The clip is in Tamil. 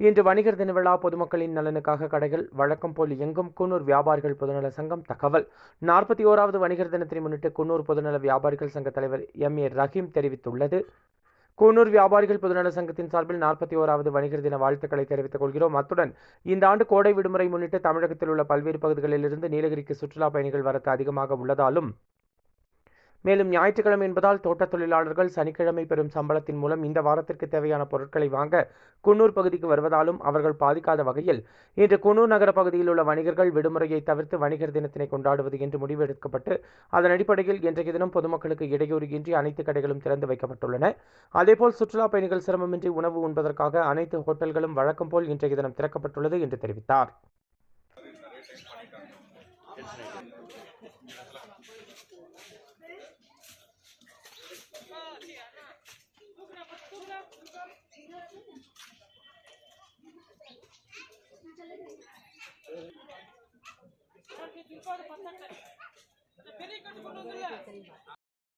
இன்று வணிகர் தின விழா பொதுமக்களின் நலனுக்காக கடைகள் வழக்கம் போல் இயங்கும் குன்னூர் வியாபாரிகள் பொதுநல சங்கம் தகவல். நாற்பத்தி ஓராவது வணிகர் தினத்தை முன்னிட்டு குன்னூர் பொதுநல வியாபாரிகள் சங்க தலைவர் எம் ஏ ரஹீம் தெரிவித்துள்ளது. குன்னூர் வியாபாரிகள் பொதுநல சங்கத்தின் சார்பில் நாற்பத்தி ஓராவது வணிகர் தின வாழ்த்துக்களை தெரிவித்துக் கொள்கிறோம். அத்துடன் இந்த ஆண்டு கோடை விடுமுறை முன்னிட்டு தமிழகத்தில் உள்ள பல்வேறு பகுதிகளிலிருந்து நீலகிரிக்கு சுற்றுலா பயணிகள் வரத்து அதிகமாக உள்ளதாலும் மேலும் ஞாயிற்றுக்கிழமை என்பதால் தோட்டத் தொழிலாளர்கள் சனிக்கிழமை பெறும் சம்பளத்தின் மூலம் இந்த வாரத்திற்கு தேவையான பொருட்களை வாங்க குன்னூர் பகுதிக்கு வருவதாலும் அவர்கள் பாதிக்காத வகையில் இன்று குன்னூர் நகர பகுதியில் உள்ள வணிகர்கள் விடுமுறையை தவிர்த்து வணிகர் தினத்தினை கொண்டாடுவது என்று முடிவு எடுக்கப்பட்டு அதன் அடிப்படையில் இன்றைய தினம் பொதுமக்களுக்கு இடையூறு இன்றி அனைத்து கடைகளும் திறந்து வைக்கப்பட்டுள்ளன. அதேபோல் சுற்றுலா பயணிகள் சிரமமின்றி உணவு உண்பதற்காக அனைத்து ஹோட்டல்களும் வழக்கம் போல் இன்றைய தினம் திறக்கப்பட்டுள்ளது என்று தெரிவித்தார். பெரிய கட்டு கொண்டு வந்துருங்க.